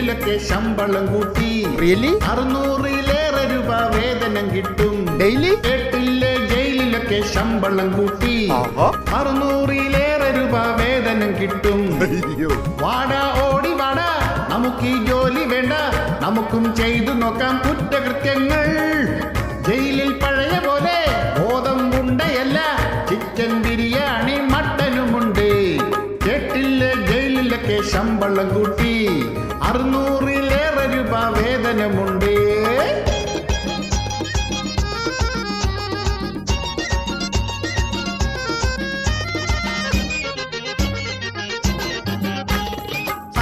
ജയിലിലൊക്കെ ശമ്പളം കൂട്ടി. റിയലി അറുന്നൂറിലേറെ രൂപ വേതനം കിട്ടും. ഡെയിലി കേട്ടില്ലേ ജയിലിലൊക്കെ ശമ്പളം കൂട്ടി. അറുന്നൂറിലേറെ രൂപ വേതനം കിട്ടും. വാടാ ഓടി വാടാ നമുക്ക് ഈ ജോലി വേണ്ട. നമുക്കും ചെയ്തു നോക്കാം കുറ്റകൃത്യങ്ങൾ. ജയിലിൽ പഴയ പോലെ ബോധം ഉണ്ടയല്ല. ചിക്കൻ ബിരിയാണി മട്ടനുമുണ്ട്. കേട്ടില്ലേ ജയിലിലൊക്കെ ശമ്പളം കൂട്ടി അറുന്നൂറിലേറെ രൂപ വേതനമുണ്ട്.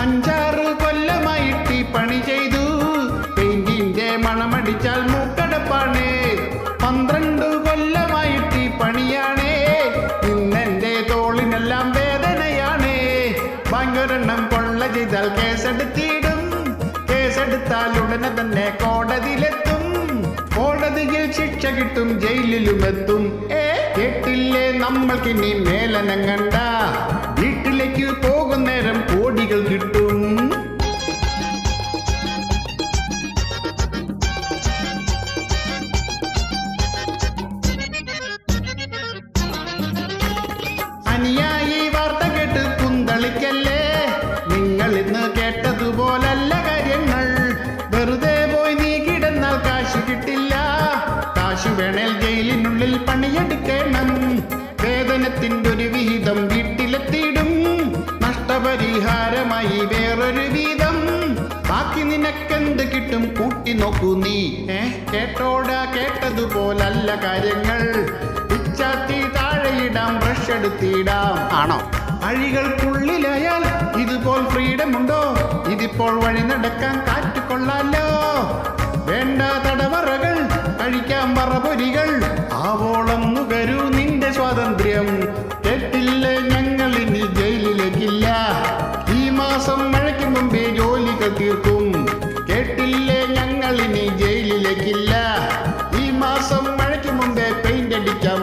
അഞ്ചാറ് കൊല്ലമായിട്ട് പണി ചെയ്തു. പെയിന്റിന്റെ മണമടിച്ചാൽ മൂക്കടപ്പാണ് കൊള്ള ചെയ്താൽ കേസെടുത്തിടും. കേസെടുത്താൽ ഉടനെ തന്നെ കോടതിയിലെത്തും. കോടതിയിൽ ശിക്ഷ കിട്ടും ജയിലിലും എത്തും ഏ? കേട്ടില്ലേ? നമ്മൾക്കിനി കണ്ട. വീട്ടിലേക്ക് പോകുന്നേരം കോടികൾ കിട്ടും. അനുയായി നിനക്കെന്ത് കിട്ടും? കൂട്ടി നോക്കൂ നീ. ഏ? കേട്ടോടാ കേട്ടതുപോലല്ല കാര്യങ്ങൾ. പിച്ചാത്തി താഴെയിടാം ബ്രഷ് എടുത്തിടാം. ആണോ? അഴികൾക്കുള്ളിലായാൽ ഇതുപോൽ ഫ്രീഡം ഉണ്ടോ? ഇതിപ്പോൾ വഴി നടക്കാൻ കാറ്റ് കൊള്ളാലോ. വേണ്ട തടവറകൾ കഴിക്കാൻ പറപൊരികൾ ആവോളം നുകരൂ നിന്റെ സ്വാതന്ത്ര്യം. പെണ്ണളിനി ജയിലിലേക്കില്ല ഈ മാസം മഴയ്ക്ക് മുമ്പേ പെയിന്റ് അടിക്കാൻ